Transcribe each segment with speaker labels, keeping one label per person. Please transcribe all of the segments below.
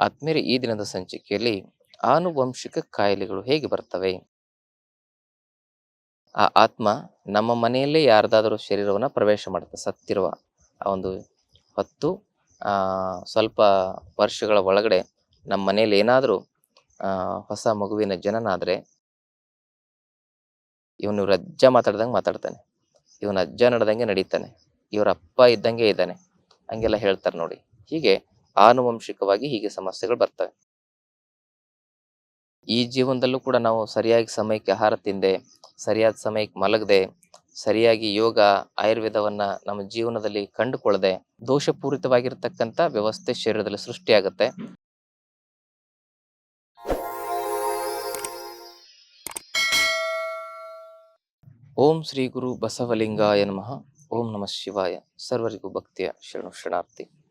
Speaker 1: ಆತ್ಮೀಯರೇ ಈ ದಿನದ ಸಂಚಿಕೆಯಲ್ಲಿ ಆನುವಂಶಿಕ ಕಾಯಿಲೆಗಳು ಹೇಗೆ ಬರ್ತವೆ? ಆ ಆತ್ಮ ನಮ್ಮ ಮನೆಯಲ್ಲೇ ಯಾರ್ದಾದರೂ ಶರೀರವನ್ನು ಪ್ರವೇಶ ಮಾಡುತ್ತೆ. ಸತ್ತಿರುವ ಆ ಒಂದು ಹೊತ್ತು ಸ್ವಲ್ಪ ವರ್ಷಗಳ ಒಳಗಡೆ ನಮ್ಮ ಮನೆಯಲ್ಲಿ ಏನಾದರೂ ಹೊಸ ಮಗುವಿನ ಜನನಾದರೆ ಇವನು ಇವ್ರ ಅಜ್ಜ ಮಾತಾಡ್ದಂಗೆ ಮಾತಾಡ್ತಾನೆ. ಇವನ ಅಜ್ಜ ನಡೆದಂಗೆ ನಡೀತಾನೆ. ಇವ್ರ ಅಪ್ಪ ಇದ್ದಂಗೆ ಇದ್ದಾನೆ. ಹಂಗೆಲ್ಲ ಹೇಳ್ತಾರೆ ನೋಡಿ. ಹೀಗೆ ಆನುವಂಶಿಕವಾಗಿ ಹೀಗೆ ಸಮಸ್ಯೆಗಳು ಬರ್ತವೆ. ಈ ಜೀವನದಲ್ಲೂ ಕೂಡ ನಾವು ಸರಿಯಾಗಿ ಸಮಯಕ್ಕೆ ಆಹಾರ ತಿಂದೆ, ಸರಿಯಾದ ಸಮಯಕ್ಕೆ ಮಲಗದೆ, ಸರಿಯಾಗಿ ಯೋಗ, ಆಯುರ್ವೇದವನ್ನ ನಮ್ಮ ಜೀವನದಲ್ಲಿ ಕಂಡುಕೊಳ್ಳದೆ, ದೋಷಪೂರಿತವಾಗಿರ್ತಕ್ಕಂಥ ವ್ಯವಸ್ಥೆ ಶರೀರದಲ್ಲಿ ಸೃಷ್ಟಿಯಾಗುತ್ತೆ. ಓಂ ಶ್ರೀ ಗುರು ಬಸವಲಿಂಗಾಯ ನಮಃ. ಓಂ ನಮಃ ಶಿವಾಯ. ಸರ್ವರಿಗೂ ಭಕ್ತಿಯ ಶರಣು ಶರಣಾರ್ಥಿ.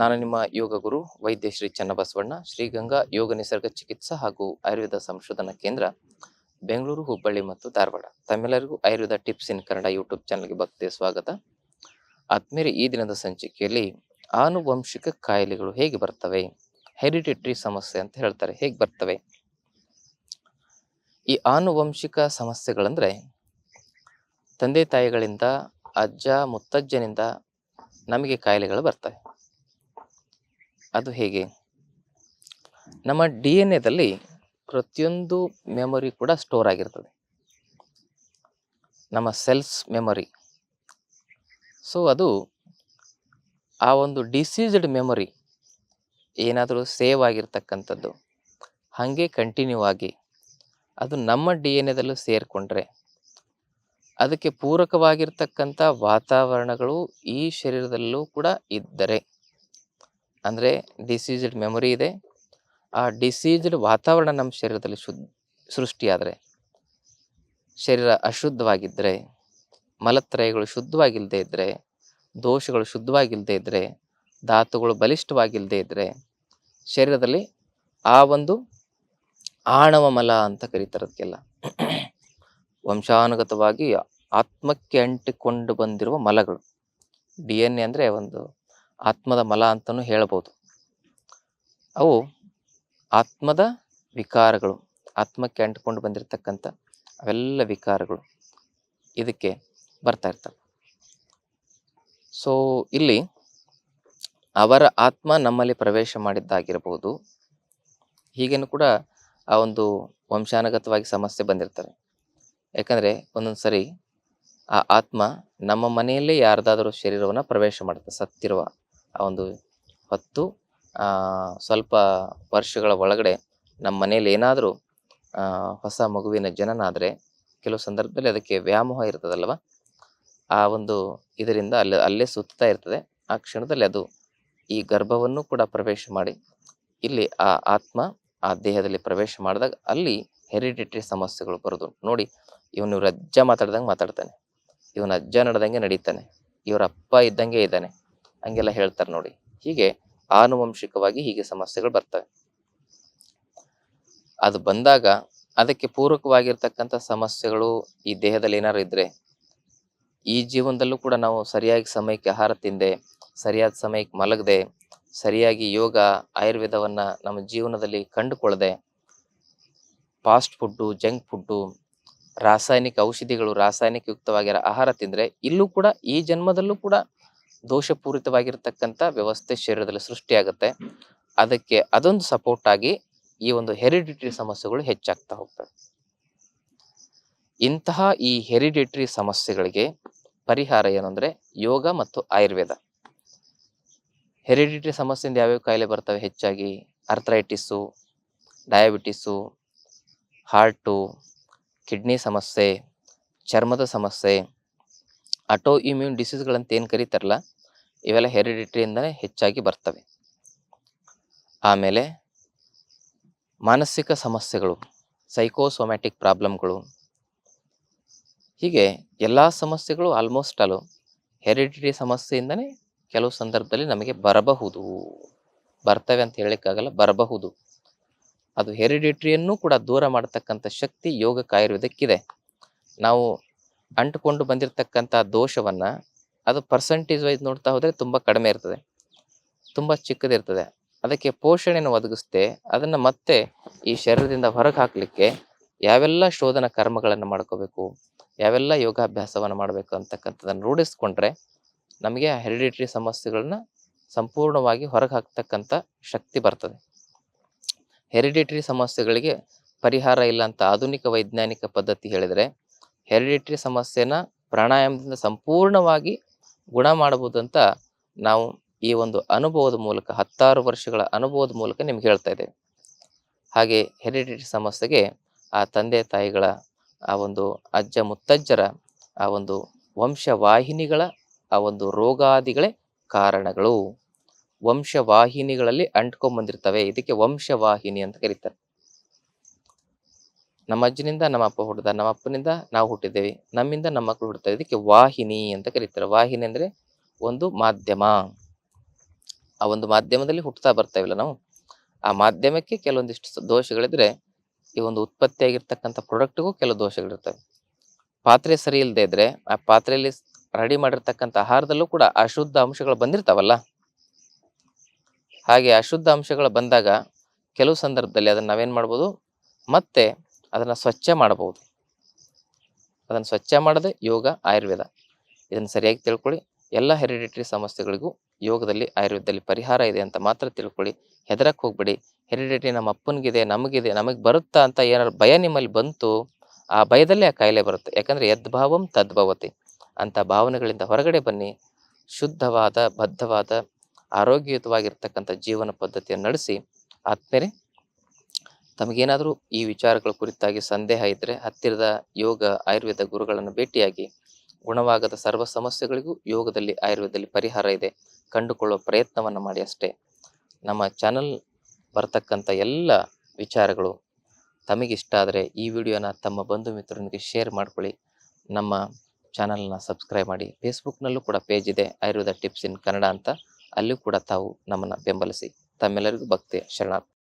Speaker 1: ನಾನು ನಿಮ್ಮ ಯೋಗ ಗುರು ವೈದ್ಯ ಶ್ರೀ ಚನ್ನಬಸವಣ್ಣ, ಶ್ರೀಗಂಗಾ ಯೋಗ ನಿಸರ್ಗ ಚಿಕಿತ್ಸಾ ಹಾಗೂ ಆಯುರ್ವೇದ ಸಂಶೋಧನಾ ಕೇಂದ್ರ, ಬೆಂಗಳೂರು, ಹುಬ್ಬಳ್ಳಿ ಮತ್ತು ಧಾರವಾಡ. ತಮ್ಮೆಲ್ಲರಿಗೂ Ayurveda tips in Kannada YouTube ಚಾನಲ್ಗೆ ಭಕ್ತಿಯ ಸ್ವಾಗತ. ಆದ್ಮೇಲೆ ಈ ದಿನದ ಸಂಚಿಕೆಯಲ್ಲಿ ಆನುವಂಶಿಕ ಕಾಯಿಲೆಗಳು ಹೇಗೆ ಬರ್ತವೆ, ಹೆರಿಡಿಟರಿ ಸಮಸ್ಯೆ ಅಂತ ಹೇಳ್ತಾರೆ, ಹೇಗೆ ಬರ್ತವೆ? ಈ ಆನುವಂಶಿಕ ಸಮಸ್ಯೆಗಳಂದರೆ ತಂದೆ ತಾಯಿಗಳಿಂದ, ಅಜ್ಜ, ಮುತ್ತಜ್ಜನಿಂದ ನಮಗೆ ಕಾಯಿಲೆಗಳು ಬರ್ತವೆ. ಅದು ಹೇಗೆ? ನಮ್ಮ ಡಿ ಎನ್ ಎದಲ್ಲಿ ಪ್ರತಿಯೊಂದು ಮೆಮೊರಿ ಕೂಡ ಸ್ಟೋರ್ ಆಗಿರ್ತದೆ. ನಮ್ಮ ಸೆಲ್ಸ್ ಮೆಮೊರಿ ಸೊ ಅದು ಆ ಒಂದು ಡಿಸೀಸ್ಡ್ ಮೆಮೊರಿ ಏನಾದರೂ ಸೇವ್ ಆಗಿರ್ತಕ್ಕಂಥದ್ದು, ಹಾಗೆ ಕಂಟಿನ್ಯೂ ಆಗಿ ಅದು ನಮ್ಮ ಡಿ ಎನ್ ಎದಲ್ಲೂ ಸೇರಿಕೊಂಡ್ರೆ ಅದಕ್ಕೆ ಪೂರಕವಾಗಿರ್ತಕ್ಕಂಥ ವಾತಾವರಣಗಳು ಈ ಶರೀರದಲ್ಲೂ ಕೂಡ ಇದ್ದರೆ. ಅಂದರೆ ಡಿಸೀಸ್ಡ್ ಮೆಮೊರಿ ಇದೆ. ಆ ಡಿಸೀಸ್ಡ್ ವಾತಾವರಣ ನಮ್ಮ ಶರೀರದಲ್ಲಿ ಶುದ್ಧ, ಸೃಷ್ಟಿಯಾದರೆ, ಶರೀರ ಅಶುದ್ಧವಾಗಿದ್ದರೆ ಮಲತ್ರಯಗಳು ಶುದ್ಧವಾಗಿಲ್ಲದೆ ಇದ್ದರೆ ದೋಷಗಳು ಶುದ್ಧವಾಗಿಲ್ಲದೆ ಇದ್ದರೆ ಧಾತುಗಳು ಬಲಿಷ್ಠವಾಗಿಲ್ಲದೆ ಇದ್ದರೆ ಶರೀರದಲ್ಲಿ ಆ ಒಂದು ಆಣವ ಮಲ ಅಂತ ಕರೀತಾರದಕ್ಕೆಲ್ಲ ವಂಶಾನುಗತವಾಗಿ ಆತ್ಮಕ್ಕೆ ಅಂಟಿಕೊಂಡು ಬಂದಿರುವ ಮಲಗಳು. ಡಿ ಎನ್ ಎ ಅಂದರೆ ಒಂದು ಆತ್ಮದ ಮಲ ಅಂತಲೂ ಹೇಳ್ಬೋದು ಅವು ಆತ್ಮದ ವಿಕಾರಗಳು, ಆತ್ಮಕ್ಕೆ ಅಂಟಿಕೊಂಡು ಬಂದಿರತಕ್ಕಂಥ ಅವೆಲ್ಲ ವಿಕಾರಗಳು. ಇದಕ್ಕೆ ಬರ್ತಾ ಇರ್ತವೆ. ಸೊ ಇಲ್ಲಿ ಅವರ ಆತ್ಮ ನಮ್ಮಲ್ಲಿ ಪ್ರವೇಶ ಮಾಡಿದ್ದಾಗಿರಬಹುದು. ಹೀಗೇನು ಕೂಡ ಆ ಒಂದು ವಂಶಾನುಗತವಾಗಿ ಸಮಸ್ಯೆ ಬಂದಿರ್ತಾರೆ ಯಾಕಂದರೆ ಒಂದೊಂದು ಸರಿ ಆ ಆತ್ಮ ನಮ್ಮ ಮನೆಯಲ್ಲೇ ಯಾರ್ದಾದರೂ ಶರೀರವನ್ನು ಪ್ರವೇಶ ಮಾಡುತ್ತೆ, ಸತ್ತಿರುವ ಆ ಒಂದು ಹೊತ್ತು ಸ್ವಲ್ಪ ವರ್ಷಗಳ ಒಳಗಡೆ ನಮ್ಮ ಮನೆಯಲ್ಲಿ ಏನಾದರೂ ಹೊಸ ಮಗುವಿನ ಜನನ ಆದರೆ ಕೆಲವು ಸಂದರ್ಭದಲ್ಲಿ ಅದಕ್ಕೆ ವ್ಯಾಮೋಹ ಇರ್ತದಲ್ವ ಆ ಒಂದು ಇದರಿಂದ ಅಲ್ಲಿ, ಅಲ್ಲೇ ಸುತ್ತಾ ಇರ್ತದೆ. ಆ ಕ್ಷಣದಲ್ಲಿ ಅದು ಈ ಗರ್ಭವನ್ನು ಕೂಡ ಪ್ರವೇಶ ಮಾಡಿ, ಇಲ್ಲಿ ಆ ಆತ್ಮ ಆ ದೇಹದಲ್ಲಿ ಪ್ರವೇಶ ಮಾಡಿದಾಗ ಅಲ್ಲಿ ಹೆರಿಡಿಟರಿ ಸಮಸ್ಯೆಗಳು ಬರೋದು. ನೋಡಿ, ಇವನು ಅಜ್ಜ ಮಾತಾಡ್ದಂಗೆ ಮಾತಾಡ್ತಾನೆ. ಇವನ ಅಜ್ಜ ನಡೆದಂಗೆ ನಡೀತಾನೆ. ಇವರ ಅಪ್ಪ ಇದ್ದಂಗೆ ಇದ್ದಾನೆ. ಹಂಗೆಲ್ಲ ಹೇಳ್ತಾರೆ ನೋಡಿ. ಹೀಗೆ ಆನುವಂಶಿಕವಾಗಿ ಹೀಗೆ ಸಮಸ್ಯೆಗಳು ಬರ್ತವೆ. ಅದು ಬಂದಾಗ ಅದಕ್ಕೆ ಪೂರಕವಾಗಿರ್ತಕ್ಕಂಥ ಸಮಸ್ಯೆಗಳು ಈ ದೇಹದಲ್ಲಿ ಏನಾದ್ರು ಇದ್ರೆ, ಈ ಜೀವನದಲ್ಲೂ ಕೂಡ ನಾವು ಸರಿಯಾಗಿ ಸಮಯಕ್ಕೆ ಆಹಾರ ತಿಂದೆ, ಸರಿಯಾದ ಸಮಯಕ್ಕೆ ಮಲಗದೆ, ಸರಿಯಾಗಿ ಯೋಗ, ಆಯುರ್ವೇದವನ್ನ ನಮ್ಮ ಜೀವನದಲ್ಲಿ ಕಂಡುಕೊಳ್ಳದೆ, ಫಾಸ್ಟ್ ಫುಡ್ಡು, ಜಂಕ್ ಫುಡ್ಡು, ರಾಸಾಯನಿಕ ಔಷಧಿಗಳು, ರಾಸಾಯನಿಕ ಯುಕ್ತವಾಗಿರೋ ಆಹಾರ ತಿಂದ್ರೆ ಇಲ್ಲೂ ಕೂಡ ಈ ಜನ್ಮದಲ್ಲೂ ಕೂಡ ದೋಷಪೂರಿತವಾಗಿರ್ತಕ್ಕಂಥ ವ್ಯವಸ್ಥೆ ಶರೀರದಲ್ಲಿ ಸೃಷ್ಟಿಯಾಗುತ್ತೆ. ಅದಕ್ಕೆ ಅದೊಂದು ಸಪೋರ್ಟ್ ಆಗಿ ಈ ಒಂದು ಹೆರಿಡಿಟರಿ ಸಮಸ್ಯೆಗಳು ಹೆಚ್ಚಾಗ್ತಾ ಹೋಗ್ತವೆ. ಇಂತಹ ಈ ಹೆರಿಡಿಟರಿ ಸಮಸ್ಯೆಗಳಿಗೆ ಪರಿಹಾರ ಏನು ಯೋಗ ಮತ್ತು ಆಯುರ್ವೇದ. ಹೆರಿಡಿಟರಿ ಸಮಸ್ಯೆಯಿಂದ ಯಾವ್ಯಾವ ಕಾಯಿಲೆ ಬರ್ತವೆ ಹೆಚ್ಚಾಗಿ? ಅರ್ಥರೈಟಿಸು ಡಯಾಬಿಟಿಸು ಹಾರ್ಟು ಕಿಡ್ನಿ ಸಮಸ್ಯೆ, ಚರ್ಮದ ಸಮಸ್ಯೆ ಆಟೋ ಇಮ್ಯೂನ್ ಡಿಸೀಸ್ಗಳಂತ ಏನು ಕರೀತಾರಲ್ಲ ಇವೆಲ್ಲ ಹೆರಿಡಿಟ್ರಿಯಿಂದಲೇ ಹೆಚ್ಚಾಗಿ ಬರ್ತವೆ. ಆಮೇಲೆ ಮಾನಸಿಕ ಸಮಸ್ಯೆಗಳು ಸೈಕೋಸೊಮ್ಯಾಟಿಕ್ ಪ್ರಾಬ್ಲಮ್ಗಳು ಹೀಗೆ ಎಲ್ಲ ಸಮಸ್ಯೆಗಳು ಆಲ್ಮೋಸ್ಟ್ ಅಲ್ಲು ಹೆರಿಡಿಟರಿ ಸಮಸ್ಯೆಯಿಂದಲೇ ಕೆಲವು ಸಂದರ್ಭದಲ್ಲಿ ನಮಗೆ ಬರಬಹುದು. ಬರ್ತವೆ ಅಂತ ಹೇಳಲಿಕ್ಕಾಗಲ್ಲ, ಬರಬಹುದು. ಅದು ಹೆರಿಡಿಟ್ರಿಯನ್ನು ಕೂಡ ದೂರ ಮಾಡತಕ್ಕಂಥ ಶಕ್ತಿ ಯೋಗ ಆಯುರ್ವೇದಕ್ಕಿದೆ. ನಾವು ಅಂಟುಕೊಂಡು ಬಂದಿರತಕ್ಕಂಥ ದೋಷವನ್ನ ಅದು ಪರ್ಸೆಂಟೇಜ್ ವೈಸ್ ನೋಡ್ತಾ ಹೋದರೆ ತುಂಬ ಕಡಿಮೆ ಇರ್ತದೆ. ತುಂಬ ಚಿಕ್ಕದಿರ್ತದೆ ಅದಕ್ಕೆ ಪೋಷಣೆಯನ್ನು ಒದಗಿಸ್ದೆ, ಅದನ್ನು ಮತ್ತೆ ಈ ಶರೀರದಿಂದ ಹೊರಗೆ ಹಾಕಲಿಕ್ಕೆ ಯಾವೆಲ್ಲ ಶೋಧನ ಕರ್ಮಗಳನ್ನು ಮಾಡ್ಕೋಬೇಕು, ಯಾವೆಲ್ಲ ಯೋಗಾಭ್ಯಾಸವನ್ನು ಮಾಡಬೇಕು ಅಂತಕ್ಕಂಥದ್ದನ್ನು ರೂಢಿಸ್ಕೊಂಡ್ರೆ ನಮಗೆ ಆ ಹೆರಿಡಿಟ್ರಿ ಸಮಸ್ಯೆಗಳನ್ನ ಸಂಪೂರ್ಣವಾಗಿ ಹೊರಗೆ ಹಾಕ್ತಕ್ಕಂಥ ಶಕ್ತಿ ಬರ್ತದೆ. ಹೆರಿಡಿಟ್ರಿ ಸಮಸ್ಯೆಗಳಿಗೆ ಪರಿಹಾರ ಇಲ್ಲ ಅಂತ ಆಧುನಿಕ ವೈಜ್ಞಾನಿಕ ಪದ್ಧತಿ ಹೇಳಿದರೆ, ಹೆರಿಡಿಟ್ರಿ ಸಮಸ್ಯೆನ ಪ್ರಾಣಾಯಾಮದಿಂದ ಸಂಪೂರ್ಣವಾಗಿ ಗುಣ ಮಾಡಬಹುದು ಅಂತ ನಾವು ಈ ಒಂದು ಅನುಭವದ ಮೂಲಕ, ಹತ್ತಾರು ವರ್ಷಗಳ ಅನುಭವದ ಮೂಲಕ ನಿಮ್ಗೆ ಹೇಳ್ತಾ ಇದ್ದೇವೆ. ಹಾಗೆ ಹೆರಿಡಿಟಿ ಸಮಸ್ಯೆಗೆ ಆ ತಂದೆ, ತಾಯಿಗಳ ಆ ಒಂದು ಅಜ್ಜ, ಮುತ್ತಜ್ಜರ ಆ ಒಂದು ವಂಶವಾಹಿನಿಗಳ ಆ ಒಂದು ರೋಗಾದಿಗಳೇ ಕಾರಣಗಳು. ವಂಶವಾಹಿನಿಗಳಲ್ಲಿ ಅಂಟ್ಕೊಂಡ್ಬಂದಿರ್ತವೆ ಇದಕ್ಕೆ ವಂಶವಾಹಿನಿ ಅಂತ ಕರೀತಾರೆ. ನಮ್ಮ ಅಜ್ಜನಿಂದ, ನಮ್ಮ ಅಪ್ಪ ಹುಟ್ಟಿದ ನಮ್ಮ ಅಪ್ಪನಿಂದ ನಾವು ಹುಟ್ಟಿದ್ದೇವೆ. ನಮ್ಮಿಂದ ನಮ್ಮ ಮಕ್ಕಳು ಹುಡ್ತಾರೆ. ಇದಕ್ಕೆ ವಾಹಿನಿ ಅಂತ ಕರೀತಾರೆ. ವಾಹಿನಿ ಅಂದರೆ ಒಂದು ಮಾಧ್ಯಮ. ಆ ಒಂದು ಮಾಧ್ಯಮದಲ್ಲಿ ಹುಟ್ಟುತ್ತಾ ಬರ್ತಾವಿಲ್ಲ ನಾವು. ಆ ಮಾಧ್ಯಮಕ್ಕೆ ಕೆಲವೊಂದಿಷ್ಟು ದೋಷಗಳಿದ್ರೆ ಈ ಒಂದು ಉತ್ಪತ್ತಿಯಾಗಿರ್ತಕ್ಕಂಥ ಪ್ರಾಡಕ್ಟ್ಗೂ ಕೆಲವು ದೋಷಗಳಿರ್ತವೆ. ಪಾತ್ರೆ ಸರಿ ಇಲ್ಲದೆ ಇದ್ರೆ, ಆ ಪಾತ್ರೆಯಲ್ಲಿ ರೆಡಿ ಮಾಡಿರ್ತಕ್ಕಂಥ ಆಹಾರದಲ್ಲೂ ಕೂಡ ಅಶುದ್ಧ ಅಂಶಗಳು ಬಂದಿರ್ತಾವಲ್ಲ? ಹಾಗೆ ಅಶುದ್ಧ ಅಂಶಗಳು ಬಂದಾಗ ಕೆಲವು ಸಂದರ್ಭದಲ್ಲಿ ಅದನ್ನ ನಾವೇನು ಮಾಡ್ಬೋದು? ಮತ್ತೆ ಅದನ್ನ ಸ್ವಚ್ಛ ಮಾಡಬಹುದು. ಅದನ್ನು ಸ್ವಚ್ಛ ಮಾಡದೆ ಯೋಗ, ಆಯುರ್ವೇದ ಇದನ್ನು ಸರಿಯಾಗಿ ತಿಳ್ಕೊಳ್ಳಿ. ಎಲ್ಲ ಹೆರಿಡಿಟರಿ ಸಮಸ್ಯೆಗಳಿಗೂ ಯೋಗದಲ್ಲಿ, ಆಯುರ್ವೇದದಲ್ಲಿ ಪರಿಹಾರ ಇದೆ ಅಂತ ಮಾತ್ರ ತಿಳ್ಕೊಳ್ಳಿ. ಹೆದರಕ್ಕೆ ಹೋಗ್ಬೇಡಿ. ಹೆರಿಡಿಟರಿ ನಮ್ಮ ಅಪ್ಪನಿಗಿದೆ, ನಮಗಿದೆ, ನಮಗೆ ಬರುತ್ತಾ ಅಂತ ಏನಾದ್ರು ಭಯ ನಿಮ್ಮಲ್ಲಿ ಬಂತು, ಆ ಭಯದಲ್ಲೇ ಆ ಕಾಯಿಲೆ ಬರುತ್ತೆ. ಯಾಕಂದ್ರೆ ಯದ್ಭಾವಂ ತದ್ಭವತಿ ಅಂತ ಭಾವನೆಗಳಿಂದ ಹೊರಗಡೆ ಬನ್ನಿ. ಶುದ್ಧವಾದ, ಬದ್ಧವಾದ, ಆರೋಗ್ಯಯುತವಾಗಿರ್ತಕ್ಕಂಥ ಜೀವನ ಪದ್ಧತಿಯನ್ನು ನಡೆಸಿ ಆದ್ಮೇಲೆ ತಮಗೇನಾದರೂ ಈ ವಿಚಾರಗಳ ಕುರಿತಾಗಿ ಸಂದೇಹ ಇದ್ದರೆ ಹತ್ತಿರದ ಯೋಗ, ಆಯುರ್ವೇದ ಗುರುಗಳನ್ನು ಭೇಟಿಯಾಗಿ ಗುಣವಾಗದ ಸರ್ವ ಸಮಸ್ಯೆಗಳಿಗೂ ಯೋಗದಲ್ಲಿ, ಆಯುರ್ವೇದದಲ್ಲಿ ಪರಿಹಾರ ಇದೆ. ಕಂಡುಕೊಳ್ಳುವ ಪ್ರಯತ್ನವನ್ನು ಮಾಡಿ ಅಷ್ಟೇ. ನಮ್ಮ ಚಾನಲ್ ಬರ್ತಕ್ಕಂಥ ಎಲ್ಲ ವಿಚಾರಗಳು ತಮಗಿಷ್ಟ ಆದರೆ ಈ ವಿಡಿಯೋನ ತಮ್ಮ ಬಂಧು ಮಿತ್ರರೊಂದಿಗೆ ಶೇರ್ ಮಾಡ್ಕೊಳ್ಳಿ. ನಮ್ಮ ಚಾನಲ್ನ ಸಬ್ಸ್ಕ್ರೈಬ್ ಮಾಡಿ. ಫೇಸ್ಬುಕ್ನಲ್ಲೂ ಕೂಡ ಪೇಜ್ ಇದೆ, ಆಯುರ್ವೇದ ಟಿಪ್ಸ್ ಇನ್ ಕನ್ನಡ ಅಂತ. ಅಲ್ಲೂ ಕೂಡ ತಾವು ನಮ್ಮನ್ನು ಬೆಂಬಲಿಸಿ. ತಮ್ಮೆಲ್ಲರಿಗೂ ಭಕ್ತಿ, ಶರಣಾರ್ಥಿ.